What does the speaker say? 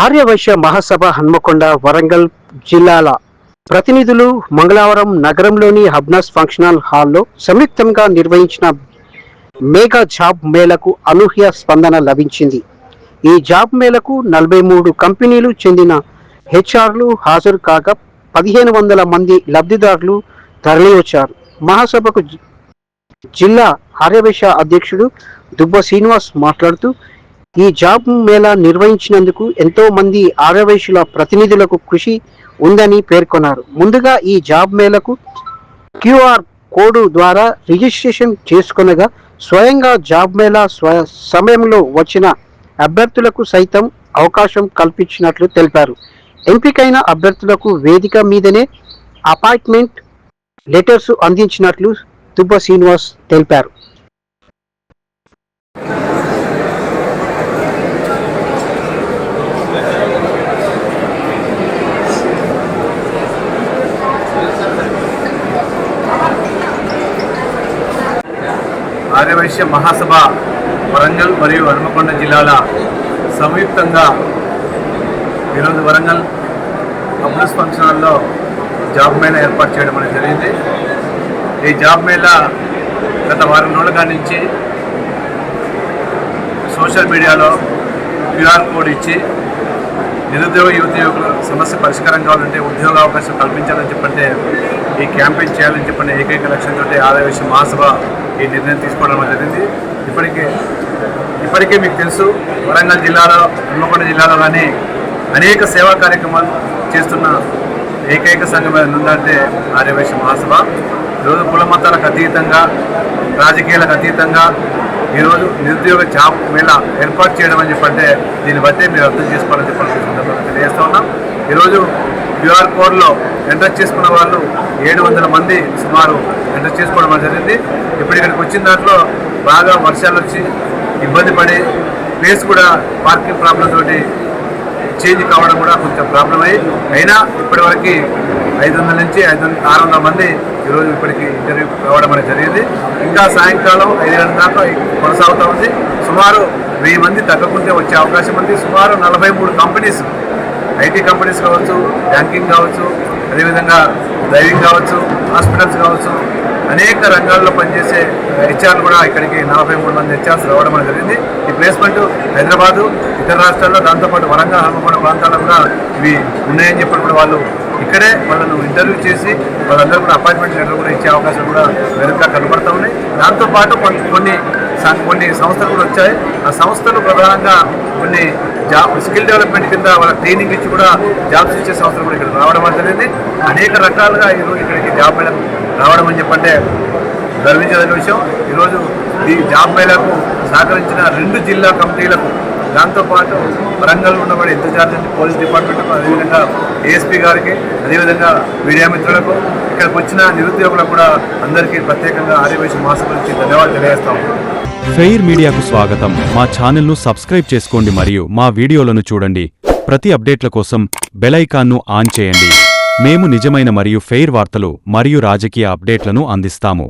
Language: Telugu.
ఆర్యవైశ్య మహాసభ హన్మకొండ వరంగల్ జిల్లాల ప్రతినిధులు మంగళవారం నగరంలోని హబ్నాస్ ఫంక్షనల్ హాల్లో సంయుక్తంగా నిర్వహించిన మేఘా జాబ్ మేళకు అనూహ్య స్పందన లభించింది. ఈ జాబ్ మేళకు నలభై మూడు కంపెనీలు చెందిన హెచ్ఆర్లు హాజరు కాక పదిహేను వందల మంది లబ్ధిదారులు తరలివచ్చారు. మహాసభకు జిల్లా ఆర్యవేశ అధ్యక్షుడు దుబ్బ శ్రీనివాస్ మాట్లాడుతూ ఈ జాబ్ మేళా నిర్వహించినందుకు ఎంతో మంది ఆరవేశుల ప్రతినిధులకు కృషి ఉందని పేర్కొన్నారు. ముందుగా ఈ జాబ్ మేళకు క్యూఆర్ కోడ్ ద్వారా రిజిస్ట్రేషన్ చేసుకునగా స్వయంగా జాబ్ మేళా స్వ సమయంలో వచ్చిన అభ్యర్థులకు సైతం అవకాశం కల్పించినట్లు తెలిపారు. ఎంపికైన అభ్యర్థులకు వేదిక మీదనే అపాయింట్మెంట్ లెటర్స్ అందించినట్లు దుబ్బ శ్రీనివాస్ తెలిపారు. ఆర్యవైశ్య మహాసభ వరంగల్ మరియు హనుమకొండ జిల్లాల సంయుక్తంగా ఈరోజు వరంగల్ అబ్రస్ ఫంక్షన్ హాల్లో జాబ్ మేళా ఏర్పాటు చేయడం అనేది జరిగింది. ఈ జాబ్ మేళా గత వారం రోజులుగా నుంచి సోషల్ మీడియాలో క్యూఆర్ కోడ్ ఇచ్చి నిరుద్యోగ యువత యువకుల సమస్య పరిష్కారం కావాలంటే ఉద్యోగ అవకాశం కల్పించాలని చెప్పంటే ఈ క్యాంపెయిన్ చేయాలని చెప్పండి ఏకైక లక్ష్యంతో ఆదాయ మహాసభ ఈ నిర్ణయం తీసుకోవడం జరిగింది. ఇప్పటికే ఇప్పటికే మీకు తెలుసు వరంగల్ జిల్లాలో హన్మకొండ జిల్లాలో కానీ అనేక సేవా కార్యక్రమాలు చేస్తున్న ఏకైక సంఘం ఏదైనా ఉందంటే ఆర్యవేశ మహాసభ. ఈరోజు కుల మతాలకు అతీతంగా రాజకీయాలకు అతీతంగా ఈరోజు నిరుద్యోగ జాబ్ మేళా ఏర్పాటు చేయడం అని చెప్పంటే దీన్ని బట్టే మీరు అర్థం చేసుకోవాలని చెప్పాలని ఈ సందర్భంగా తెలియజేస్తా ఉన్నాం. ఈరోజు క్యూఆర్ కోడ్లో ఎంటర్ చేసుకున్న వాళ్ళు ఏడు వందల మంది సుమారు ఎంటర్ చేసుకోవడం జరిగింది. ఇప్పుడు ఇక్కడికి వచ్చిన దాంట్లో బాగా వర్షాలు వచ్చి ఇబ్బంది పడి ప్లేస్ కూడా పార్కింగ్ ప్రాబ్లం తోటి చేంజ్ కావడం కూడా కొంచెం ప్రాబ్లం అయ్యి అయినా ఇప్పటివరకు ఐదు వందల నుంచి ఐదు వందల ఆరు వందల మంది ఈరోజు ఇప్పటికి ఇంటర్వ్యూ రావడం అనేది జరిగింది. ఇంకా సాయంకాలం ఐదు గంటల దాకా కొనసాగుతూ ఉంది. సుమారు వెయ్యి మంది తగ్గకుంటే వచ్చే అవకాశం ఉంది. సుమారు నలభై మూడు కంపెనీస్ ఐటీ కంపెనీస్ కావచ్చు బ్యాంకింగ్ కావచ్చు అదేవిధంగా డ్రైవింగ్ కావచ్చు హాస్పిటల్స్ కావచ్చు అనేక రంగాల్లో పనిచేసే హెచ్ఆర్లు కూడా ఇక్కడికి నలభై మూడు మంది హెచ్ఆర్స్ రావడం అనేది జరిగింది. ఈ ప్లేస్మెంట్ హైదరాబాదు ఇతర రాష్ట్రాల్లో దాంతోపాటు వరంగల్ హనుమకొండ ప్రాంతాల్లో కూడా ఇవి ఉన్నాయని చెప్పి కూడా వాళ్ళు ఇక్కడే వాళ్ళను ఇంటర్వ్యూ చేసి వాళ్ళందరూ కూడా అపాయింట్మెంట్ లెటర్ కూడా ఇచ్చే అవకాశం కూడా వెనక కనబడతా ఉన్నాయి. దాంతోపాటు కొన్ని కొన్ని కొన్ని సంస్థలు కూడా వచ్చాయి. ఆ సంస్థలు ప్రధానంగా కొన్ని జాబ్ స్కిల్ డెవలప్మెంట్ కింద వాళ్ళ ట్రైనింగ్ ఇచ్చి కూడా జాబ్స్ ఇచ్చే సంస్థలు కూడా ఇక్కడ రావడం అనేది జరిగింది. అనేక రకాలుగా ఈరోజు ఇక్కడికి జాబ్ మేళం రావడం అని చెప్పంటే గర్వించదగిన విషయం. ఈరోజు ఈ జాబ్ మేళకు సహకరించిన రెండు జిల్లా కమిటీలకు దాంతోపాటు వరంగల్ ఉన్నబడి ఇంతజార్జ్ పోలీస్ డిపార్ట్మెంట్ అదేవిధంగా ఏఎస్పీ గారికి అదేవిధంగా మీడియా మిత్రులకు ఇక్కడికి వచ్చిన నిరుద్యోగులకు కూడా అందరికీ ప్రత్యేకంగా ఆర్యవేశ మాస గురించి ధన్యవాదాలు తెలియజేస్తాం. ఫెయిర్ మీడియాకు స్వాగతం. మా ఛానల్ను సబ్స్క్రైబ్ చేసుకోండి మరియు మా వీడియోలను చూడండి. ప్రతి అప్డేట్ల కోసం బెలైకాన్ను ఆన్ చేయండి. మేము నిజమైన మరియు ఫెయిర్ వార్తలు మరియు రాజకీయ అప్డేట్లను అందిస్తాము.